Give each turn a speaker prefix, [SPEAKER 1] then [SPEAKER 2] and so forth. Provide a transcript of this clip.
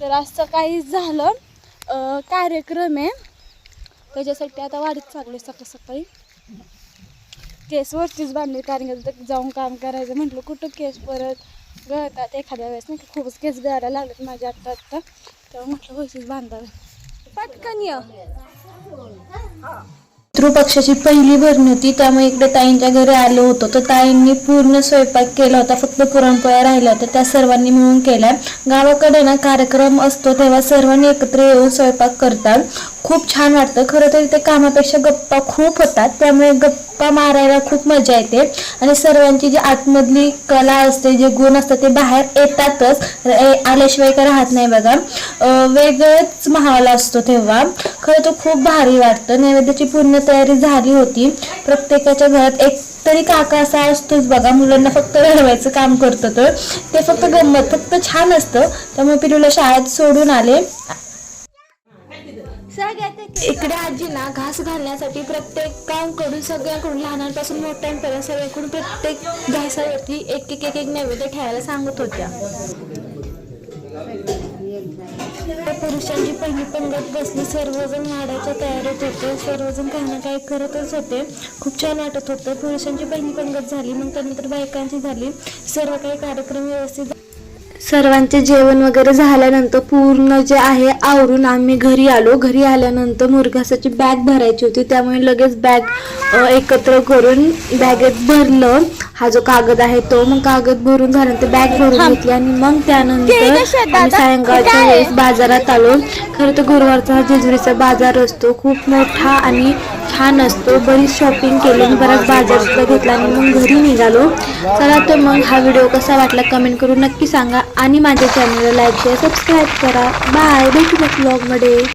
[SPEAKER 1] तर आज सकाळी झालं. कार्यक्रम आहे. त्याच्यासाठी आता वाढीत चालू आहे सकाळ सकाळी. केस वरतीच बांधले कारण जाऊन काम करायचं म्हटलं कुठं केस परत गळतात एखाद्या वेळेस नाही खूपच केस गळायला लागलेत माझ्या आत्ता आत्ता. तेव्हा म्हटलं वरतीच बांधावे. पटकन ये.
[SPEAKER 2] पितृपक्षाची पहिली भरणी होती त्यामुळे इकडे ताईंच्या घरी आलो होतो. तर ताईंनी पूर्ण स्वयंपाक केला होता फक्त पुरणपोळ्या राहिल्या होत्या त्या सर्वांनी मिळून केल्या. गावाकडे ना कार्यक्रम असतो तेव्हा सर्वांनी एकत्र येऊन स्वयंपाक करतात. खूप छान वाटतं. खरं तर इथे कामापेक्षा गप्पा खूप होतात त्यामुळे गप्पा मारायला खूप मजा येते. आणि सर्वांची जी आतमधली कला असते जे गुण असतात ते बाहेर येतातच. आल्याशिवाय काय राहत नाही बघा. वेगळंच महाला असतो तेव्हा. खरं तर खूप भारी वाटतं. नैवेद्याची पूर्ण तयारी झाली होती. प्रत्येकाच्या घरात एक तरी काका असा असतोच बघा. मुलांना फक्त रडवायचं काम करतो तर ते फक्त गंमत फक्त छान असतं. त्यामुळे पिलूला शाळेत सोडून आले. इकडे आजी ना घास घालण्यासाठी प्रत्येकांकडून सगळ्याकडून लहानांपासून मोठ्यांपर्यंत सगळ्यांकडून प्रत्येक घासावरती एक एक एक एक नैवेद्य ठेवायला सांगत होत्या. पुरुषांची पहिली पंगत बसली. सर्वजण वाढायच्या तयारीत होते. सर्वजण काही ना काही करतच होते. खूप छान वाटत होतं. पुरुषांची पहिली पंगत झाली. मग त्यानंतर बायकांची झाली. सर्व काही कार्यक्रम व्यवस्थित सर्वांचे जेवण वगैरे झाल्यानंतर पूर्ण जे आहे आवरून आम्ही घरी आलो. घरी आल्यानंतर मुरघासाची बॅग भरायची होती. त्यामुळे लगेच बॅग एकत्र करून बॅगेत भरलं. हा जो कागद आहे तो मग कागद भरून झाल्यानंतर बॅग भरून घेतली आणि मग त्यानंतर आम्ही सायंकाळच्या वेळेस बाजारात आलो. खरं तर गुरुवारचा हा जेजुरीचा बाजार असतो. खूप मोठा आणि छान असतो बरीच शॉपिंग केली आणि बराच बाजार सुद्धा घेतला आणि मग घरी निघालो. चला तर मग हा व्हिडिओ कसा वाटला कमेंट करून नक्की सांगा. आणि माझ्या चॅनलला लाईक शेअर सबस्क्राईब करा. बाय भेटू ब्लॉगमध्ये